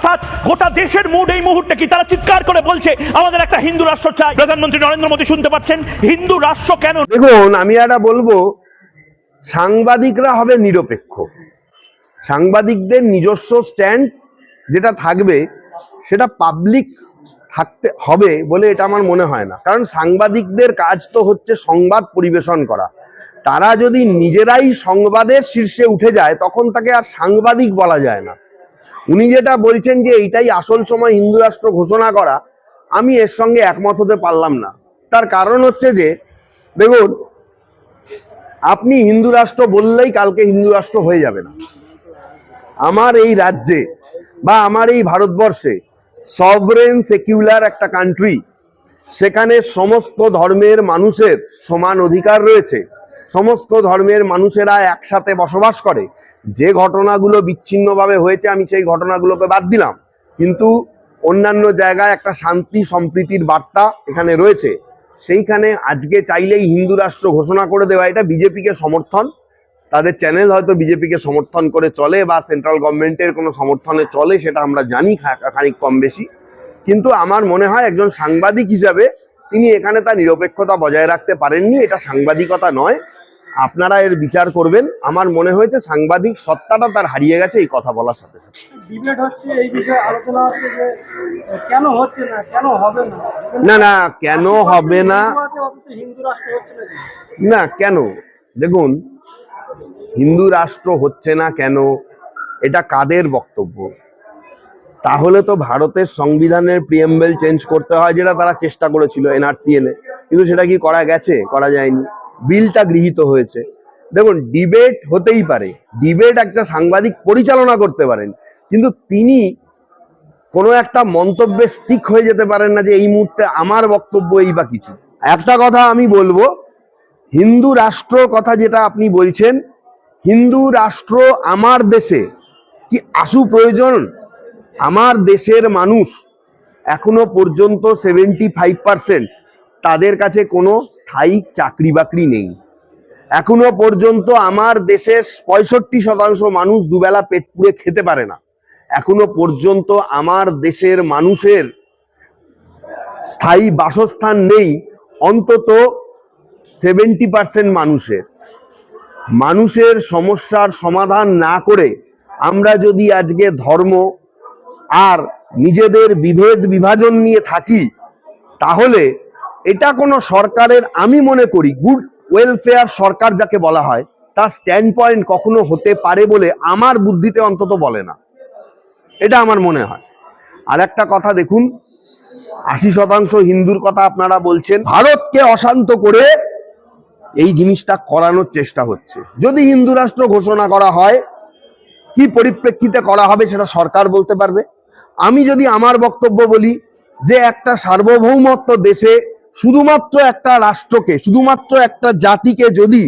অর্থাৎ গোটা দেশের মুড এই মুহূর্তে কি? তারা চিৎকার করে বলছে, আমাদের একটা হিন্দু রাষ্ট্র চাই। প্রধানমন্ত্রী নরেন্দ্র মোদী শুনতে পাচ্ছেন, হিন্দু রাষ্ট্র কেন দেখুন, আমি একটা বলব, সাংবাদিকরা হবে নিরপেক্ষ। সাংবাদিকদের নিজস্ব স্ট্যান্ড যেটা থাকবে, সেটা পাবলিক থাকতে হবে বলে এটা আমার মনে হয় না। কারণ সাংবাদিকদের কাজ তো হচ্ছে সংবাদ পরিবেশন করা। তারা যদি নিজেরাই সংবাদের শীর্ষে উঠে যায়, তখন তাকে আর সাংবাদিক বলা যায় না। উনি যেটা বলছেন যে এইটাই আসল সময় হিন্দু রাষ্ট্র ঘোষণা করা, আমি এর সঙ্গে একমত হতে পারলাম না। তার কারণ হচ্ছে যে, দেখুন, আপনি হিন্দু রাষ্ট্র বললেই কালকে হিন্দু রাষ্ট্র হয়ে যাবে না। আমার এই রাজ্যে বা আমার এই ভারতবর্ষে সভরেন সেকিউলার একটা কান্ট্রি সেখানে সমস্ত ধর্মের মানুষের সমান অধিকার রয়েছে। সমস্ত ধর্মের মানুষেরা একসাথে বসবাস করে। যে ঘটনাগুলো বিচ্ছিন্নভাবে হয়েছে, আমি সেই ঘটনাগুলোকে বাদ দিলাম। কিন্তু অন্যান্য জায়গায় একটা শান্তি সম্প্রীতির বার্তা এখানে রয়েছে। সেইখানে আজকে চাইলেই হিন্দু রাষ্ট্র ঘোষণা করে দেওয়া, এটা বিজেপিকে সমর্থন। তাদের চ্যানেল হয়তো বিজেপিকে সমর্থন করে চলে বা সেন্ট্রাল গভর্নমেন্টের কোনো সমর্থনে চলে, সেটা আমরা জানি খানিক কম বেশি। কিন্তু আমার মনে হয় একজন সাংবাদিক হিসাবে তিনি এখানে তার নিরপেক্ষতা বজায় রাখতে পারেননি, এটা সাংবাদিকতা নয়। আপনারা এর বিচার করবেন। আমার মনে হয়েছে সাংবাদিক সত্তাটা তার হারিয়ে গেছে এই কথা বলার সাথে সাথে। ডিবেট হচ্ছে এই বিষয়ে আলোচনা হচ্ছে যে কেন হচ্ছে না কেন হবে না? না না কেন হবে না? হিন্দু রাষ্ট্র হচ্ছে না কেন? না কেন? দেখুন হিন্দু রাষ্ট্র হচ্ছে না কেন? এটা কাদের বক্তব্য? তাহলে তো ভারতের সংবিধানের প্রিএমবেল চেঞ্জ করতে হয় যেটা তারা চেষ্টা করেছিল এনআরসি এনে কিন্তু সেটা কি করা গেছে? করা যায়নি। বিলটা গৃহীত হয়েছে। দেখুন ডিবেট হতেই পারে। ডিবেট একটা সাংবাদিক পরিচালনা করতে পারেন, কিন্তু তিনি কোনো একটা মন্তব্যে স্টিক হয়ে যেতে পারেন না যে এই মুহূর্তে আমার বক্তব্য এই বা কিছু। একটা কথা আমি বলব, হিন্দু রাষ্ট্র কথা যেটা আপনি বলছেন, হিন্দু রাষ্ট্র আমার দেশে কি আশু প্রয়োজন? আমার দেশের মানুষ এখনও পর্যন্ত সেভেন্টি ফাইভ পার্সেন্ট তাদের কাছে কোনো স্থায়ী চাকরি বাকরি নেই। এখনও পর্যন্ত আমার দেশের পঁয়ষট্টি শতাংশ মানুষ দুবেলা পেট পুড়ে খেতে পারে না। এখনও পর্যন্ত আমার দেশের মানুষের স্থায়ী বাসস্থান নেই, অন্তত সেভেন্টি পার্সেন্ট মানুষের। মানুষের সমস্যার সমাধান না করে আমরা যদি আজকে ধর্ম আর নিজেদের বিভেদ বিভাজন নিয়ে থাকি, তাহলে এটা কোনো সরকারের, আমি মনে করি গুড ওয়েলফেয়ার সরকার যাকে বলা হয়, তার স্ট্যান্ড পয়েন্ট কখনো হতে পারে বলে আমার বুদ্ধিতে অন্তত বলে না। এটা আমার মনে হয়। আর একটা কথা দেখুন, আশি শতাংশ হিন্দুর কথা আপনারা বলছেন, ভারতকে অশান্ত করে এই জিনিসটা করানোর চেষ্টা হচ্ছে। যদি হিন্দু রাষ্ট্র ঘোষণা করা হয়, কি পরিপ্রেক্ষিতে করা হবে সেটা সরকার বলতে পারবে? আমি যদি আমার বক্তব্য বলি যে একটা সার্বভৌমত্ব দেশে শুধুমাত্র একটা রাষ্ট্রকে, শুধুমাত্র একটা জাতিকে যদি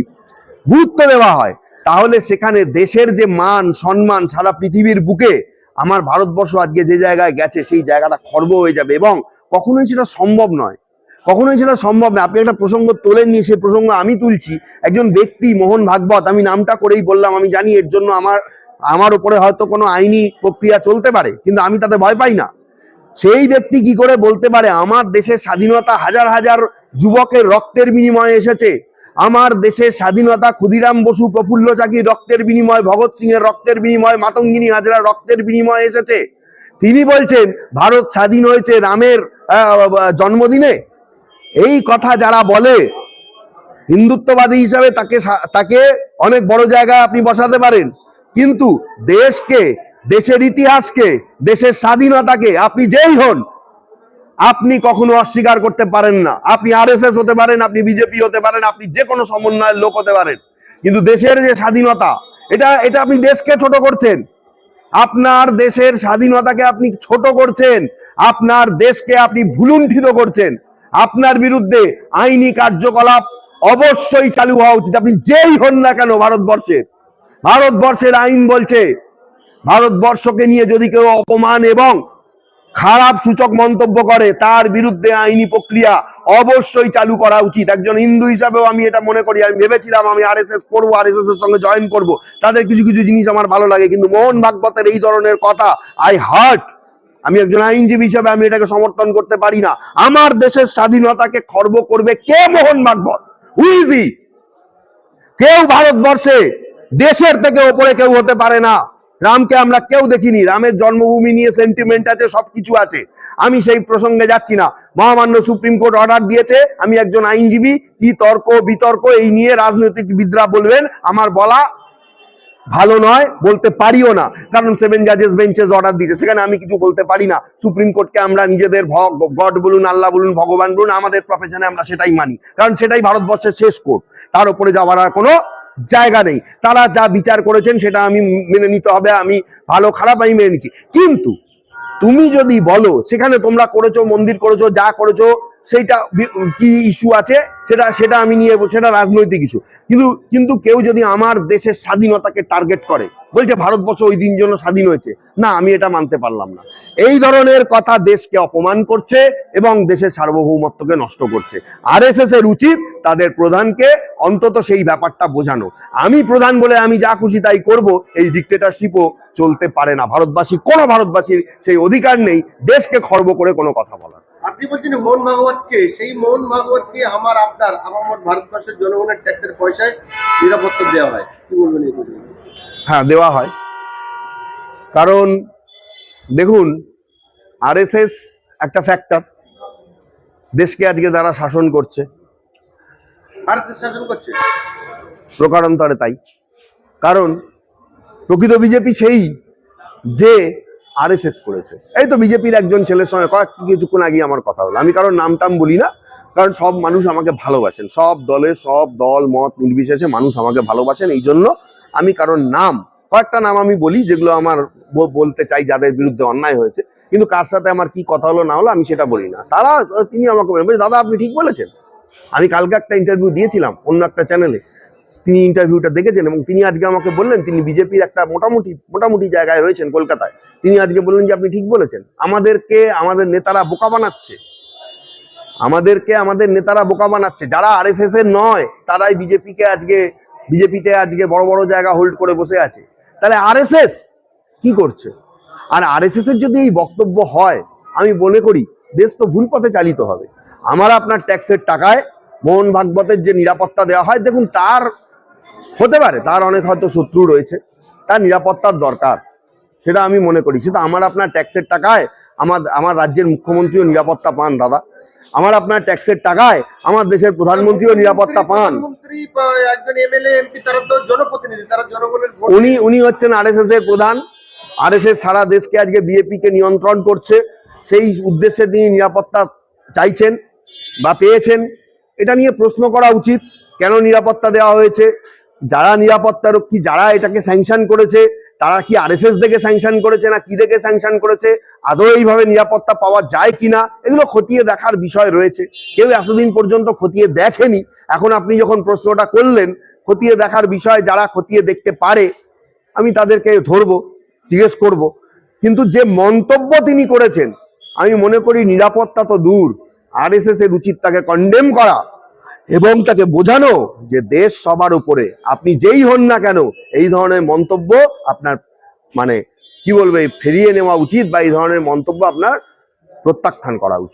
গুরুত্ব দেওয়া হয়, তাহলে সেখানে দেশের যে মান, সম্মান সারা পৃথিবীর বুকে, আমার ভারতবর্ষ আজকে যে জায়গায় গেছে, সেই জায়গাটা খর্ব হয়ে যাবে এবং কখনোই সেটা সম্ভব নয়। কখনোই সেটা সম্ভব না আপনি একটা প্রসঙ্গ তোলেন নিয়ে সেই প্রসঙ্গ আমি তুলছি। একজন ব্যক্তি, মোহন ভাগবত, আমি নামটা করেই বললাম, আমি জানি এর জন্য আমার আমার উপরে হয়তো কোনো আইনি প্রক্রিয়া চলতে পারে, কিন্তু আমি তাতে ভয় পাই না। সেই ব্যক্তি কি করে বলতে পারে, আমার দেশের স্বাধীনতা হাজার হাজার যুবকের রক্তের বিনিময়ে এসেছে। আমার দেশের স্বাধীনতা ক্ষুদিরাম বসু, প্রফুল্ল চাকির রক্তের বিনিময়, ভগৎ সিং এর রক্তের বিনিময়, মাতঙ্গিনী হাজরার রক্তের বিনিময়ে এসেছে। তিনি বলছেন, ভারত স্বাধীন হয়েছে রামের জন্মদিনে। এই কথা যারা বলে, হিন্দুত্ববাদী হিসাবে তাকে তাকে অনেক বড় জায়গায় আপনি বসাতে পারেন। কিন্তু দেশকে দেশের ইতিহাসকে, দেশের স্বাধীনতাকে আপনি যেই হন, আপনি কখনো অস্বীকার করতে পারেন না। আপনি আরএসএস হতে পারেন, আপনি বিজেপি হতে পারেন, আপনি যে কোনো সমন্বয়ের লোক হতে পারেন। কিন্তু দেশের যে স্বাধীনতা, এটা এটা আপনি দেশকে ছোট করছেন। আপনার দেশের স্বাধীনতাকে আপনি ছোট করছেন। আপনার দেশকে আপনি ভুলুণ্ঠিত করছেন। আপনার বিরুদ্ধে আইনি কার্যকলাপ অবশ্যই চালু হওয়া উচিত। আপনি যেই হন না কেন ভারতবর্ষের ভারতবর্ষের আইন বলছে ভারতবর্ষকে নিয়ে যদি কেউ অপমান এবং খারাপ সূচক মন্তব্য করে, তার বিরুদ্ধে আইনি প্রক্রিয়া অবশ্যই চালু করা উচিত। একজন হিন্দু হিসাবেও আমি এটা মনে করি, আমি ভেবেছিলাম আমি আরএসএস করব, আরএসএস এর সঙ্গে জয়েন করব। তাদের কিছু কিছু জিনিস আমার ভালো লাগে, কিন্তু মোহন ভাগবতের এই ধরনের কথা আই হার্ট আমি একজন আইনজীবী হিসাবে আমি এটাকে সমর্থন করতে পারি না। আমার দেশের স্বাধীনতাকে খর্ব করবে কে মোহন ভাগবত? হুইজি কেউ ভারতবর্ষে দেশের থেকে ওপরে কেউ হতে পারে না। রামকে আমরা কেউ দেখিনি। রামের জন্মভূমি নিয়ে সেন্টিমেন্ট আছে, সবকিছু আছে। আমি সেই প্রসঙ্গে যাচ্ছি না। মহামান্য সুপ্রিম কোর্ট অর্ডার দিয়েছে, আমি একজন আইনজীবী, কি তর্ক, বিতর্ক, এই নিয়ে রাজনৈতিক বিদ্রা বলবেন, আমার বলা ভালো নয়, বলতে পারিও না। কারণ সেভেন জাজেস বেঞ্চেস অর্ডার দিয়েছে, সেখানে আমি কিছু বলতে পারি না। সুপ্রিম কোর্টকে আমরা নিজেদের গড বলুন, আল্লাহ বলুন, ভগবান বলুন, আমাদের প্রফেশনে আমরা সেটাই মানি। কারণ সেটাই ভারতবর্ষের শেষ কোর্ট। তার উপরে যাওয়ার আর কোনো জায়গা নেই। তারা যা বিচার করেছেন সেটা আমি মেনে নিতে হবে, আমি ভালো খারাপ আমি মেনে নিচ্ছি। কিন্তু তুমি যদি বলো, সেখানে তোমরা করেছ, মন্দির করেছ, যা করেছ সেইটা কি ইস্যু আছে, সেটা সেটা আমি নিয়ে সেটা রাজনৈতিক ইস্যু কিন্তু কিন্তু কেউ যদি আমার দেশের স্বাধীনতাকে টার্গেট করে, বলছে ভারতবর্ষ ওই দিন জন্য স্বাধীন হয়েছে, না, আমি এটা মানতে পারলাম না। এই ধরনের কথা দেশকে অপমান করছে এবং দেশের সার্বভৌমত্বকে নষ্ট করছে। আরএসএস এর উচিত তাদের প্রধানকে অন্তত সেই ব্যাপারটা বোঝানো। আমি প্রধান বলে আমি যা খুশি তাই করব, এই ডিক্টেটারশিপও চলতে পারে না। ভারতবাসী, কোনো ভারতবাসীর সেই অধিকার নেই, দেশকে খর্ব করে কোনো কথা বলার। আপনি বলছেন মোহন ভাগবতকে সেই মোহন ভাগবতকে আমার আপনার আমার ভারতবর্ষের জনগণের ট্যাক্সের পয়সায় নিরাপত্তা দেওয়া হয়। কি বলবেন এই হ্যাঁ দেওয়া হয়। কারণ দেখুন আরএসএস একটা ফ্যাক্টর দেশকে আজকে যারা শাসন করছে আর শাসন করছে? প্রকারান্তরে তাই। কারণ প্রকৃত বিজেপি সেই যে আরএসএস করেছে। এই তো বিজেপির একজন ছেলের সঙ্গে কিছুক্ষণ আগে আমার কথা হলো। আমি কারোর নাম টাম বলি না কারণ সব মানুষ আমাকে ভালোবাসেন। সব দলের সব দল মত নির্বিশেষে মানুষ আমাকে ভালোবাসেন। এই জন্য আমি কারোর নাম কয়েকটা নাম আমি বলি যেগুলো আমার বলতে চাই যাদের বিরুদ্ধে অন্যায় হয়েছে। কিন্তু কার সাথে আমার কি কথা হলো না হলো আমি সেটা বলি না। তারা তিনি আমাকে বলেন "বলছে, দাদা আপনি ঠিক বলেছেন? আমি কালকে একটা ইন্টারভিউ দিয়েছিলাম অন্য একটা চ্যানেলে তিনি ইন্টারভিউটা দেখেছেন এবং তিনি আজকে আমাকে বললেন, তিনি বিজেপির একটা মোটামুটি মোটামুটি জায়গায় রয়েছেন কলকাতায়। তিনি আজকে বললেন যে, আপনি ঠিক বলেছেন। আমাদেরকে, আমাদের নেতারা বোকা বানাচ্ছে। আমাদেরকে, আমাদের নেতারা বোকা বানাচ্ছে। যারা আরএসএস এর নয়, তারাই বিজেপিকে আজকে, বিজেপিতে আজকে বড় বড় জায়গা হোল্ড করে বসে আছে। তাহলে আরএসএস কি করছে? আর আরএসএস এর যদি এই বক্তব্য হয়, আমি মনে করি, দেশ তো ভুল পথে চালিত হবে। আমার আপনার ট্যাক্সের টাকায় মোহন ভাগবতের যে নিরাপত্তা দেওয়া হয় দেখুন তার হতে পারে তার অনেক হয়তো শত্রু রয়েছে তার নিরাপত্তার দরকার সেটা আমি মনে করি। সেটা আমার আপনার ট্যাক্সের টাকায় আমার আমার রাজ্যের মুখ্যমন্ত্রীও নিরাপত্তা পান দাদা। আমার আপনার ট্যাক্সের টাকায় আমার দেশের প্রধানমন্ত্রীও নিরাপত্তা পান। উনি উনি হচ্ছেন আরএসএস এর প্রধান। আরএসএস সারা দেশকে আজকে বিজেপি কে নিয়ন্ত্রণ করছে। সেই উদ্দেশ্যে তিনি নিরাপত্তা চাইছেন বা পেয়েছেন। এটা নিয়ে প্রশ্ন করা উচিত, কেন নিরাপত্তা দেওয়া হয়েছে, যারা নিরাপত্তা রক্ষী, যারা এটাকে স্যাংশন করেছে, তারা কি আরএসএস দেখে স্যাংশন করেছে না কি দেখে স্যাংশন করেছে, আদৌ এইভাবে নিরাপত্তা পাওয়া যায় কিনা, এগুলো খতিয়ে দেখার বিষয় রয়েছে। কেউ এতদিন পর্যন্ত খতিয়ে দেখেনি, এখন আপনি যখন প্রশ্নটা করলেন, খতিয়ে দেখার বিষয় যারা খতিয়ে দেখতে পারে, আমি তাদেরকে ধরবো, জিজ্ঞেস করব। কিন্তু যে মন্তব্য তিনি করেছেন, আমি মনে করি নিরাপত্তা তো দূর। আরএসএস এর উচিত তাকে কন্ডেম করা এবং তাকে বোঝানো যে দেশ সবার উপরে, আপনি যেই হন না কেন, এই ধরনের মন্তব্য আপনার মানে কি বলবে ফিরিয়ে নেওয়া উচিত বা এই ধরনের মন্তব্য আপনার প্রত্যাখ্যান করা উচিত।